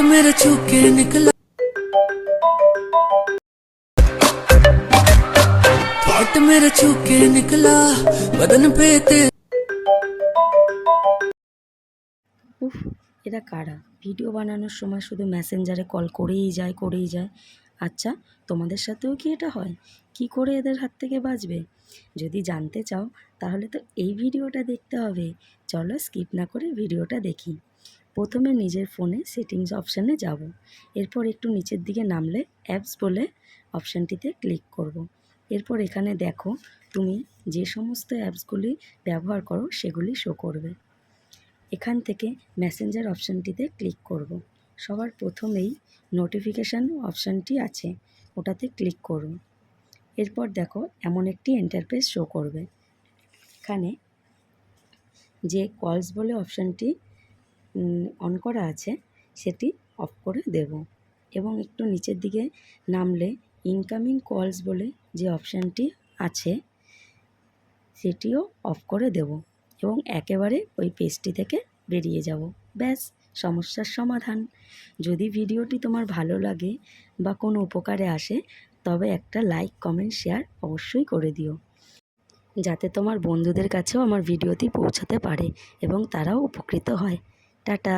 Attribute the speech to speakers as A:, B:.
A: मेरे छू के निकला हार्ट मेरे छू के निकला बदन पे तेरे
B: উফ এরা কারা ভিডিও বানানোর সময় শুধু মেসেঞ্জারে কল করেই যায় করেই যায় আচ্ছা তোমাদের সাথেও কি এটা হয় কি করে এদের হাত থেকে বাঁচবে যদি জানতে চাও তাহলে তো এই ভিডিওটা দেখতে হবে চলো স্কিপ না করে ভিডিওটা দেখি প্রথমে নিজের ফোনে সেটিংস অপশানে যাব এরপর একটু নিচের দিকে নামলে অ্যাপস বলে অপশানটিতে ক্লিক করব। এরপর এখানে দেখো তুমি যে সমস্ত অ্যাপসগুলি ব্যবহার করো সেগুলি শো করবে এখান থেকে মেসেঞ্জার অপশানটিতে ক্লিক করব। সবার প্রথমেই নোটিফিকেশান অপশানটি আছে, ওটাতে ক্লিক করুন এরপর দেখো এমন একটি ইন্টারফেস শো করবে এখানে যে কলস বলে অপশানটি অন করা আছে, সেটি অফ করে দেব। এবং একটু নিচের দিকে নামলে ইনকামিং কলস বলে যে অপশানটি আছে, সেটিও অফ করে দেব এবং একেবারে ওই পেজটি থেকে বেরিয়ে যাব। ব্যাস, সমস্যার সমাধান। যদি ভিডিওটি তোমার ভালো লাগে বা কোনো উপকারে আসে, তবে একটা লাইক কমেন্ট শেয়ার অবশ্যই করে দিও। যাতে তোমার বন্ধুদের কাছেও আমার ভিডিওটি পৌঁছাতে পারে এবং তারাও উপকৃত হয়। টাটা।